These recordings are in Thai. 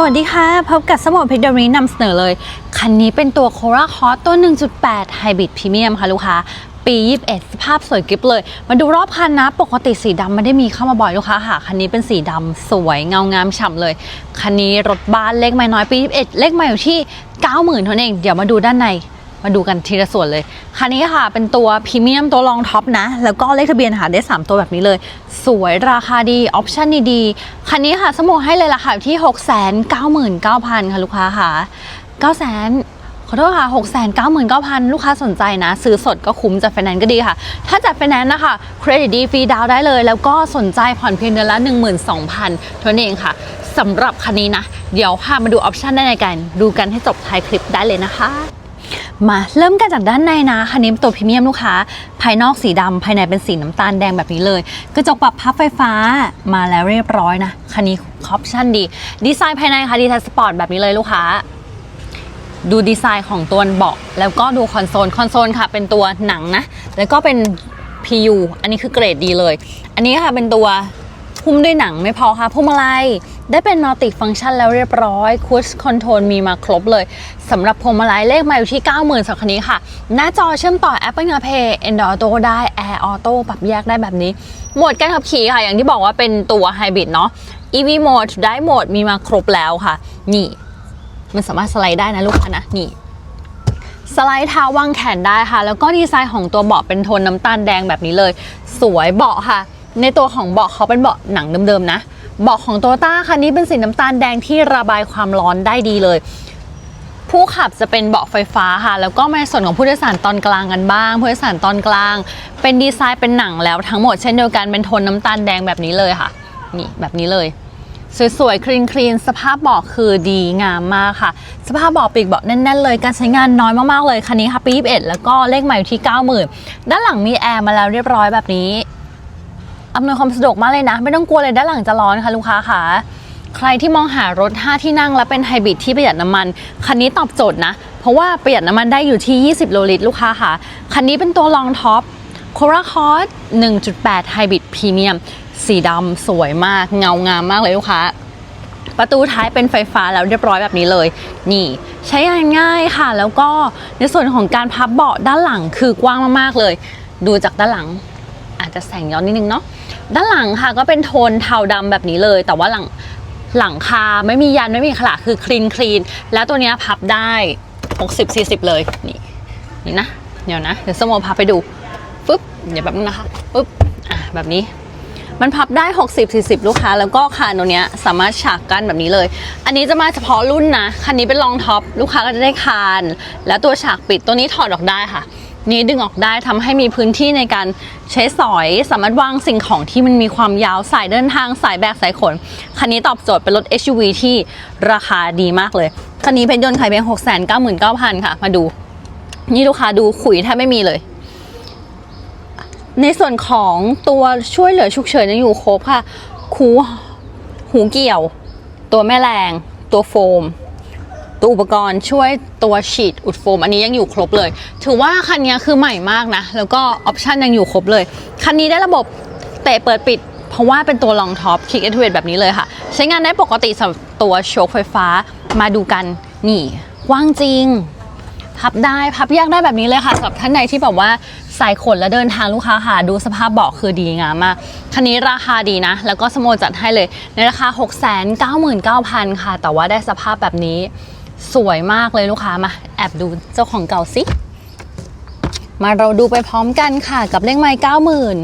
สวัสดีค่ะ พบกับสมอเพชรดรีนำเสนอเลย คันนี้เป็นตัวโคราคอสตัว 1.8 Hybrid Premium ค่ะลูกค้า ปี 21 สภาพสวยกริบเลย มาดูรอบคันนะ ปกติสีดำไม่ได้มีเข้ามาบ่อยลูกค้าค่ะ คันนี้เป็นสีดำสวยเงางามฉ่ำเลย คันนี้รถบ้านเล็กไม่น้อยปี 21 เลขไม่อยู่ที่ 90,000เท่านั้นเอง เดี๋ยวมาดูด้านใน มาดูกันทีละส่วนเลย คันนี้ค่ะเป็นตัวพรีเมียมตัวรองท็อปนะ แล้วก็เลขทะเบียนหาได้ 3 ตัวแบบนี้เลย สวยราคาดี ออปชั่นดีๆ คันนี้ค่ะสโมให้เลยราคาอยู่ที่ 699,000 ค่ะลูกค้าค่ะ 9 0 0 0 0ขอโทษค่ะ 699,000 ลูกค้าสนใจนะ ซื้อสดก็คุ้มจัดไฟแนนซ์ก็ดีค่ะ ถ้าจัดไฟแนนซ์นะคะ เครดิตดีฟรีดาวน์ได้เลย แล้วก็สนใจผ่อนเพียงเดือนละ 12,000เท่านั้นเองค่ะ สำหรับคันนี้นะ เดี๋ยวพามาดูออปชั่นได้ในกัน ดูกันให้จบท้ายคลิปได้เลยนะคะ มาเริ่มกันจากด้านในนะคันนี้เป็นตัวพรีเมียมลูกค้า ภายนอกสีดำภายในเป็นสีน้ำตาลแดงแบบนี้เลยกระจกปรับพับไฟฟ้ามาแล้วเรียบร้อยนะคันนี้ออปชั่นดี ดีไซน์ภายในค่ะดีไซน์สปอร์ตแบบนี้เลยลูกค้า ดูดีไซน์ของตัวเบาะแล้วก็ดูคอนโซลคอนโซลค่ะ เป็นตัวหนังนะ แล้วก็เป็น PU อันนี้คือเกรดดีเลย อันนี้ค่ะเป็นตัว หุ้มด้วยหนังไม่พอค่ะพวงมาลัยได้เป็นมัลติฟังชันแล้วเรียบร้อยคูชคอนโทรลมีมาครบเลยสำหรับพวงมาลัยเลขมาอยู่ที่ 90,000สำหรับคันนี้ค่ะ หน้าจอเชื่อมต่อ Apple CarPlay Android Auto ได้ Air Auto ปรับแยกได้แบบนี้โหมดการขับขี่ค่ะ อย่างที่บอกว่าเป็นตัวไฮบริดเนาะ EV Mode ได้โหมดมีมาครบแล้วค่ะ นี่ มันสามารถสไลด์ได้นะลูกค้านะนี่สไลด์เท้าวางแขนได้ค่ะ แล้วก็ดีไซน์ของตัวเบาะเป็นโทนน้ำตาลแดงแบบนี้เลย สวยเบาะค่ะ ในตัวของเบาะเขาเป็นเบาะหนังเดิมๆนะเบาะของโตต้าคันนี้เป็นสีน้ำตาลแดงที่ระบายความร้อนได้ดีเลย ผู้ขับจะเป็นเบาะไฟฟ้าค่ะ แล้วก็ในส่วนของผู้โดยสารตอนกลางกันบ้าง ผู้โดยสารตอนกลาง เป็นดีไซน์เป็นหนังแล้วทั้งหมดเช่นเดียวกันเป็นโทนน้ำตาลแดงแบบนี้เลยค่ะนี่แบบนี้เลยสวยๆ คลีนคลีนสภาพเบาะคือดีงามมากค่ะ สภาพเบาะปีกเบาะแน่นๆ เลย การใช้งานน้อยมากๆ เลย คันนี้ค่ะปี21 แล้วก็เลขใหม่อยู่ที่ 90,000 ด้านหลังมีแอร์มาแล้วเรียบร้อยแบบนี้ อำนวยความสะดวกมากเลยนะ ไม่ต้องกลัวเลยด้านหลังจะร้อนค่ะลูกค้าค่ะใครที่มองหารถ 5 ที่นั่งและเป็นไฮบริดที่ประหยัดน้ำมัน คันนี้ตอบโจทย์นะ เพราะว่าประหยัดน้ำมันได้อยู่ที่ 20 โลลิตรลูกค้าค่ะ คันนี้เป็นตัวรองท็อปโคราคอร์ส1.8 ไฮบริดพรีเมียม สีดำสวยมาก เงางามมากเลยลูกค้า ประตูท้ายเป็นไฟฟ้าแล้วเรียบร้อยแบบนี้เลย นี่ ใช้งานง่ายค่ะ แล้วก็ในส่วนของการพับเบาะด้านหลังคือกว้างมากๆเลย ดูจากด้านหลัง อาจจะแสงย้อนนิดนึงเนาะ ด้านหลังค่ะก็เป็นโทนเทาดำแบบนี้เลย แต่ว่าหลังหลังคาไม่มียันไม่มีขลาคือคลีนคลีนแล้วตัวนี้พับได้ 60 40 เลยนี่นี่นะเดี๋ยวนะเดี๋ยวสโมพาไปดูปึ๊บเดี๋ยวแบบนึงนะคะปึ๊บอะแบบนี้มันพับได้ 60 40 ลูกค้า แล้วก็คานตรงเนี้ยสามารถฉากกั้นแบบนี้เลย อันนี้จะมาเฉพาะรุ่นนะ คันนี้เป็นรองท็อป ลูกค้าก็จะได้คาน แล้วตัวฉากปิดตัวนี้ถอดออกได้ค่ะ นี้ดึงออกได้ทำให้มีพื้นที่ในการใช้สอยสามารถวางสิ่งของที่มันมีความยาวสายเดินทางสายแบกสายขน คันนี้ตอบโจทย์เป็นรถ SUV ที่ราคาดีมากเลย คันนี้เป็นยนต์ขายเพียง699,000ค่ะ มาดู นี่ลูกค้าดูขุยแทบไม่มีเลย ในส่วนของตัวช่วยเหลือฉุกเฉินยังอยู่ครบค่ะคูหูเกี่ยว ตัวแม่แรง ตัวโฟม ตัวอุปกรณ์ช่วยตัวฉีดอุดโฟม อันนี้ยังอยู่ครบเลย ถือว่าคันนี้คือใหม่มากนะ แล้วก็ออปชันยังอยู่ครบเลย คันนี้ได้ระบบเตะเปิดปิด เพราะว่าเป็นตัวรองท็อปคลิกเอทเวแบบนี้เลยค่ะ ใช้งานได้ปกติสำหรับตัวโชคไฟฟ้ามาดูกันนี่กว้างจริง พับได้พับแยกได้แบบนี้เลยค่ะสำหรับท่านใดที่แบบว่าใส่ขนและเดินทางลูกค้าค่ะ ดูสภาพเบาะคือดีงามมาก คันนี้ราคาดีนะ แล้วก็สโมจัดให้เลยในราคา 699,000 ค่ะ แต่ว่าได้สภาพแบบนี้ สวยมากเลยลูกค้ามาแอบดูเจ้าของเก่าสิ มาเราดูไปพร้อมกันค่ะ กับเลขไม้เก้าหมื่น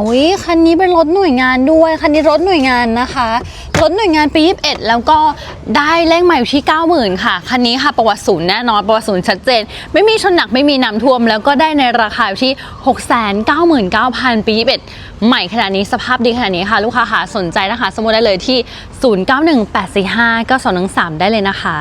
อ้ยคันนี้เป็นรถหน่วยงานด้วย คันนี้รถหน่วยงานนะคะ รถหน่วยงานปี 21 แล้วก็ได้เลขใหม่อยู่ที่ 90,000 ค่ะ คันนี้ค่ะประวัติศูนย์แน่นอนประวัติศูนย์ชัดเจน ไม่มีชนหนักไม่มีน้ำท่วม แล้วก็ได้ในราคาอยู่ที่ 699,000 ปี 21 ใหม่ขนาดนี้สภาพดีขนาดนี้ค่ะ ลูกค้าค่ะสนใจนะคะ สมมติได้เลยที่ 0918459213 ได้เลยนะคะ